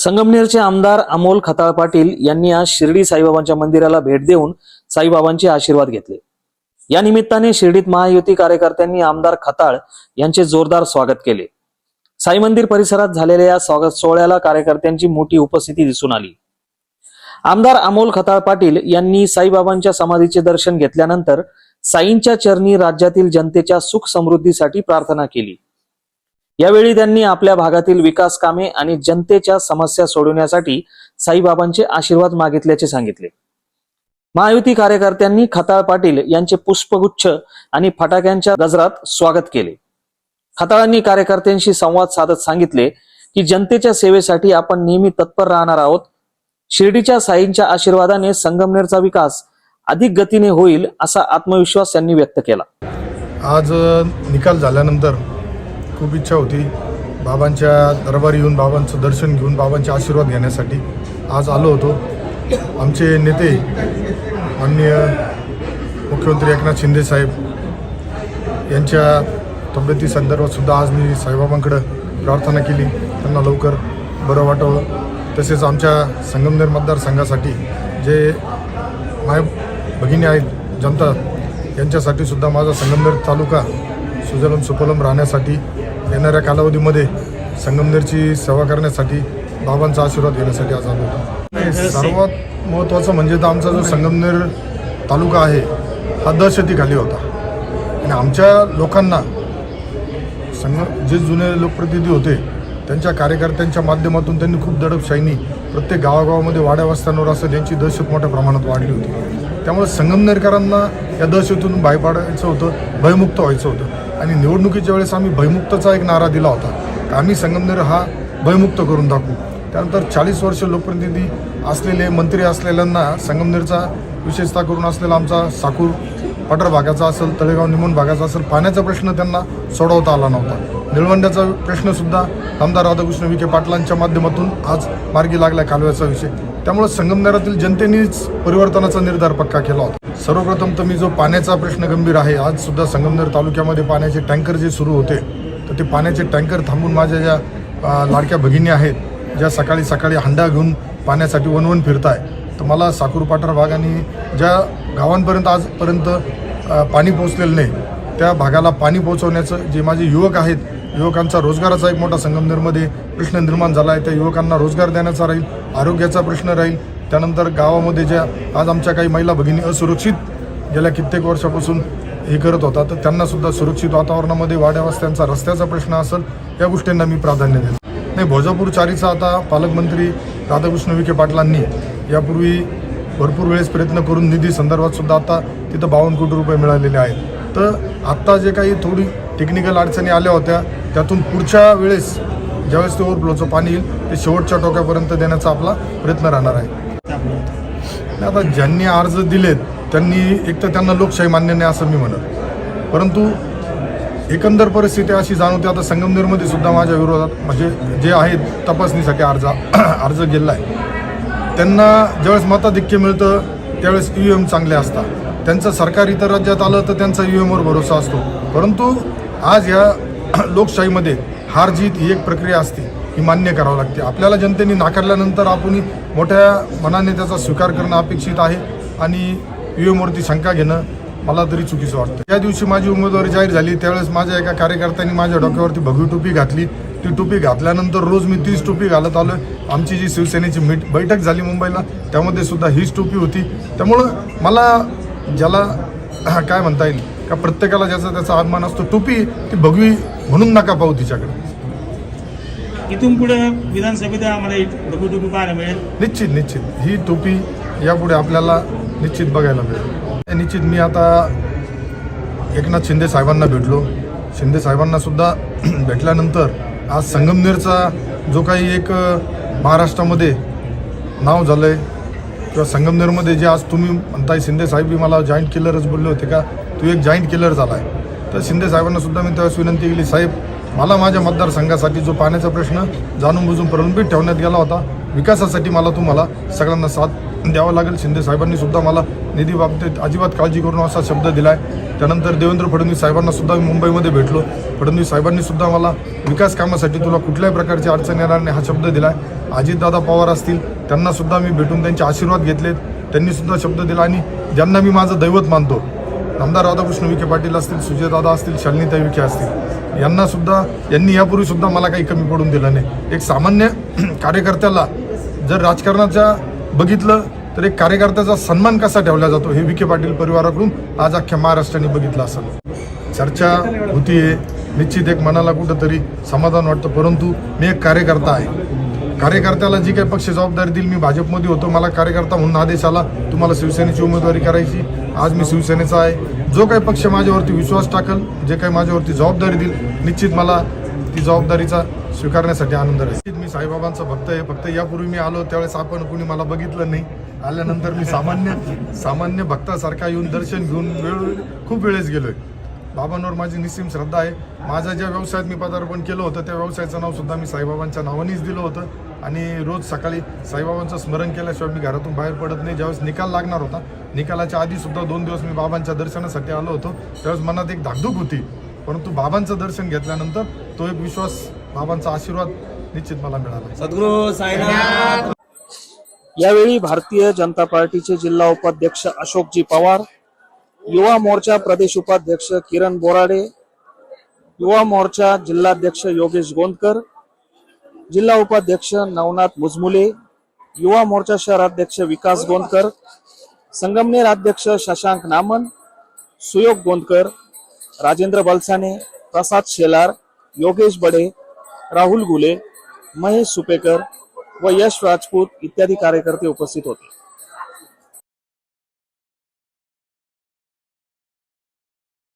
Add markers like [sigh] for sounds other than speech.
संगमनेरचे आमदार अमोल खताळ पाटील यांनी आज शिर्डी साईबाबांच्या मंदिराला भेट देऊन साईबाबांचे आशीर्वाद घेतले. या निमित्ताने शिर्डीत महायुती कार्यकर्त्यांनी आमदार खताळ यांचे जोरदार स्वागत केले. साई मंदिर परिसरात झालेल्या या स्वागत सोहळ्याला कार्यकर्त्यांची मोठी उपस्थिती दिसून आली. आमदार अमोल खताळ पाटील यांनी साईबाबांच्या समाधीचे दर्शन घेतल्यानंतर साईंच्या चरणी राज्यातील जनतेच्या सुख समृद्धीसाठी प्रार्थना केली. यावेळी त्यांनी आपल्या भागातील विकास कामे आणि जनतेच्या समस्या सोडवण्यासाठी साईबाबांचे आशीर्वाद मागितल्याचे सांगितले. महायुती कार्यकर्त्यांनी खताळ पाटील यांचे पुष्पगुच्छ आणि फटाक्यांच्या गजरात स्वागत केले. खताळांनी कार्यकर्त्यांशी संवाद साधत सांगितले की जनतेच्या सेवेसाठी आपण नेहमी तत्पर राहणार आहोत. शिर्डीच्या साईंच्या आशीर्वादाने संगमनेरचा विकास अधिक गतीने होईल असा आत्मविश्वास त्यांनी व्यक्त केला. आज निकाल झाल्यानंतर खूप इच्छा होती बाबांच्या दरबारी येऊन बाबांचं दर्शन घेऊन बाबांचे आशीर्वाद घेण्यासाठी. आज आलो होतो. आमचे नेते माननीय मुख्यमंत्री एकनाथ शिंदे साहेब यांच्या तब्येती संदर्भातसुद्धा आज मी साईबाबांकडं प्रार्थना केली. त्यांना लवकर बरं वाटावं तसेच आमच्या संगमनेर मतदारसंघासाठी जे माय भगिनी आहेत जनता यांच्यासाठी सुद्धा माझा संगमनेर तालुका सुजलम सुपलम राहण्यासाठी येणाऱ्या कालावधीमध्ये संगमनेरची सेवा करण्यासाठी बाबांचा आशीर्वाद घेण्यासाठी आज आलो होतो. सर्वात महत्त्वाचं म्हणजे तर आमचा जो संगमनेर तालुका आहे हा दहशतीखाली होता. आणि आमच्या लोकांना संग जे जुने लोकप्रतिनिधी होते त्यांच्या कार्यकर्त्यांच्या माध्यमातून त्यांनी खूप दडपशाहीनी प्रत्येक गावागावामध्ये वाड्या वस्त्यांवर असं त्यांची दहशत मोठ्या प्रमाणात वाढली होती. त्यामुळे संगमनेरकरांना या दहशतीतून बाहेर पाडायचं होतं भयमुक्त व्हायचं होतं. आणि निवडणुकीच्या वेळेस आम्ही भयमुक्तचा एक नारा दिला होता. आम्ही संगमनेर हा भयमुक्त करून दाखवू त्यानंतर चाळीस वर्ष लोकप्रतिनिधी असलेले मंत्री असलेल्यांना संगमनेरचा विशेषतः करून असलेला आमचा साकूर पठार भागाचा असेल तळेगाव निमून भागाचा असेल पाण्याचा प्रश्न त्यांना सोडवता आला नव्हता. निळवंड्याचा प्रश्नसुद्धा आमदार राधाकृष्ण विखे पाटलांच्या माध्यमातून आज मार्गी लागला कालव्याचा विषय. त्यामुळे संगमनेरातील जनतेनेच परिवर्तनाचा निर्धार पक्का केला होता. सर्वप्रथम तर मी जो पाण्याचा प्रश्न गंभीर आहे आज सुद्धा संगमनेर तालुक्यामध्ये पाण्याचे टँकर जे सुरू होते तर ते पाण्याचे टँकर थांबून माझ्या ज्या लाडक्या भगिनी आहेत ज्या सकाळी सकाळी हंडा घेऊन पाण्यासाठी वनवन फिरताय तर मला साखूरपाठार भागाने ज्या गावांपर्यंत आजपर्यंत पाणी पोहोचलेलं नाही त्या भागाला पाणी पोहोचवण्याचं जे माझे युवक आहेत युवकांचा रोजगाराचा एक मोठा संगमनेरमध्ये प्रश्न निर्माण झाला आहे त्या युवकांना रोजगार देण्याचा राहील आरोग्याचा प्रश्न राहील त्यानंतर गावामध्ये ज्या आज आमच्या काही महिला भगिनी असुरक्षित गेल्या कित्येक वर्षापासून हे करत होता तर त्यांनासुद्धा सुरक्षित वातावरणामध्ये वाड्या त्यांचा रस्त्याचा प्रश्न असेल या गोष्टींना मी प्राधान्य देतो. नाही भोजापूर चारीचा आता पालकमंत्री राधाकृष्ण विखे पाटलांनी यापूर्वी भरपूर वेळेस प्रयत्न करून निधी संदर्भात सुद्धा आता तिथं बावन्न कोटी रुपये मिळालेले आहेत. तर आत्ता जे काही थोडी टेक्निकल अडचणी आल्या होत्या त्यातून पुढच्या वेळेस ज्यावेळेस ते ओव्हरफ्लोचं पाणी येईल ते शेवटच्या टोक्यापर्यंत देण्याचा आपला प्रयत्न राहणार आहे. आता ज्यांनी अर्ज दिलेत त्यांनी एक तर त्यांना लोकशाही मान्य नाही असं मी म्हणत. परंतु एकंदर परिस्थिती अशी जाणवते आता संगमनेरमध्ये सुद्धा माझ्या विरोधात म्हणजे जे आहेत तपासणीसाठी अर्ज [clears throat] अर्ज गेला आहे. त्यांना ज्यावेळेस मताधिक्य मिळतं त्यावेळेस ई एम चांगले असतात. त्यांचं सरकार इतर राज्यात आलं तर त्यांचा ई एमवर भरोसा असतो. परंतु आज या [clears throat] लोकशाहीमध्ये हार जीत ही एक प्रक्रिया असते. ही मान्य करावं लागते. आपल्याला जनतेने नाकारल्यानंतर आपण मोठ्या मनाने त्याचा स्वीकार करणं अपेक्षित आहे आणि ई एमवरती शंका घेणं मला तरी चुकीचं वाटतं. त्या दिवशी माझी उमेदवारी जाहीर झाली त्यावेळेस माझ्या एका कार्यकर्त्यांनी माझ्या डोक्यावरती भगवी टोपी घातली. ती टोपी घातल्यानंतर रोज मी तीच टोपी घालत आलो आमची जी शिवसेनेची मीट बैठक झाली मुंबईला त्यामध्ये सुद्धा हीच टोपी होती. त्यामुळं मला ज्याला काय म्हणता येईल का प्रत्येकाला ज्याचा त्याचा अभिमान असतो टोपी ती भगवी म्हणून नका पाहू तिच्याकडे. इथून पुढे विधानसभेत आम्हाला एक टोपी पाहायला मिळेल. निश्चित निश्चित. ही टोपी यापुढे आपल्याला निश्चित बघायला मिळेल. निश्चित मी आता एकनाथ शिंदे साहेबांना भेटलो. शिंदे साहेबांना सुद्धा [clears throat] भेटल्यानंतर आज संगमनेरचा जो काही एक महाराष्ट्रामध्ये नाव झालं आहे किंवा संगमनेरमध्ये जे आज तुम्ही म्हणताय शिंदे साहेब बी मला जॉईंट किलरच बोलले होते का? तू एक जॉईंट किलर झाला आहे तर शिंदे साहेबांना सुद्धा मी त्यावेळेस विनंती केली साहेब मला माझ्या मतदारसंघासाठी जो पाण्याचा प्रश्न जाणून बुजून प्रलंबित ठेवण्यात गेला होता विकासासाठी मला तुम्हाला सगळ्यांना साथ द्यावा लागेल. शिंदे साहेबांनी सुद्धा मला निधी बाबतीत अजिबात काळजी करून असा शब्द दिला आहे त्यानंतर देवेंद्र फडणवीस साहेबांना सुद्धा मी मुंबईमध्ये भेटलो. फडणवीस साहेबांनी सुद्धा मला विकास कामासाठी तुला कुठल्याही प्रकारची अडचण येणार नाही हा शब्द दिला आहे अजितदादा पवार असतील त्यांना सुद्धा मी भेटून त्यांचे आशीर्वाद घेतलेत. त्यांनी सुद्धा शब्द दिला आणि ज्यांना मी माझं दैवत मानतो आमदार राधाकृष्ण विखे पाटील असतील सुजयदादा असतील शालिनीताई विखे असतील यांनासुद्धा यांनी यापूर्वीसुद्धा मला काही कमी पडून दिलं नाही. एक सामान्य [clears throat] कार्यकर्त्याला जर राजकारणाच्या बघितलं तर एक कार्यकर्त्याचा सन्मान कसा ठेवला जातो हे विखे पाटील परिवाराकडून आज अख्ख्या महाराष्ट्राने बघितलं असेल. चर्चा होतीये निश्चित एक मनाला कुठंतरी समाधान वाटतं परंतु मी एक कार्यकर्ता आहे. कार्यकर्त्याला जी काही पक्ष जबाबदारी दिली मी भाजपमध्ये होतो. मला कार्यकर्ता म्हणून आदेश आला तुम्हाला शिवसेनेची उमेदवारी करायची. आज मी शिवसेनेचा आहे. जो काही पक्ष माझ्यावरती विश्वास टाकल जे काही माझ्यावरती जबाबदारी देईल निश्चित मला ती जबाबदारीचा स्वीकारण्यासाठी आनंद राहील. मी साईबाबांचा भक्त आहे फक्त यापूर्वी मी आलो त्यावेळेस आपण कुणी मला बघितलं नाही. आल्यानंतर मी सामान्य सामान्य भक्तासारखा येऊन दर्शन घेऊन वेळ खूप वेळेस गेलोय. बाबांवर माझी निस्सीम श्रद्धा आहे. माझ्या ज्या व्यवसायात मी पदार्पण केलं होतं त्या व्यवसायाचं नाव सुद्धा मी साईबाबांच्या नावानेच दिलं होतं. आणि रोज सकाळी साईबाबांचं स्मरण केल्याशिवाय मी घरातून बाहेर पडत नाही. ज्यावेळेस निकाल लागणार होता निकालाच्या आधी सुद्धा दोन दिवस मी बाबांच्या दर्शनासाठी आलो होतो. त्यावेळेस मनात एक धाकधूक होती. परंतु बाबांचं दर्शन घेतल्यानंतर तो एक विश्वास बाबांचा आशीर्वाद निश्चित मला मिळाला. सद्गुरू साईनाथ. यावेळी भारतीय जनता पार्टीचे जिल्हा उपाध्यक्ष अशोकजी पवार युवा मोर्चा प्रदेश उपाध्यक्ष किरण बोराडे युवा मोर्चा जिल्हाध्यक्ष योगेश गोंदकर जिल्हा उपाध्यक्ष नवनाथ मुजमुले युवा मोर्चा शहराध्यक्ष विकास गोंदकर संगमनेर अध्यक्ष शशांक नामन सुयोग गोंदकर राजेंद्र बलसाने प्रसाद शेलार योगेश बडे राहुल गुले महेश सुपेकर व यश राजपूत इत्यादी कार्यकर्ते उपस्थित होते.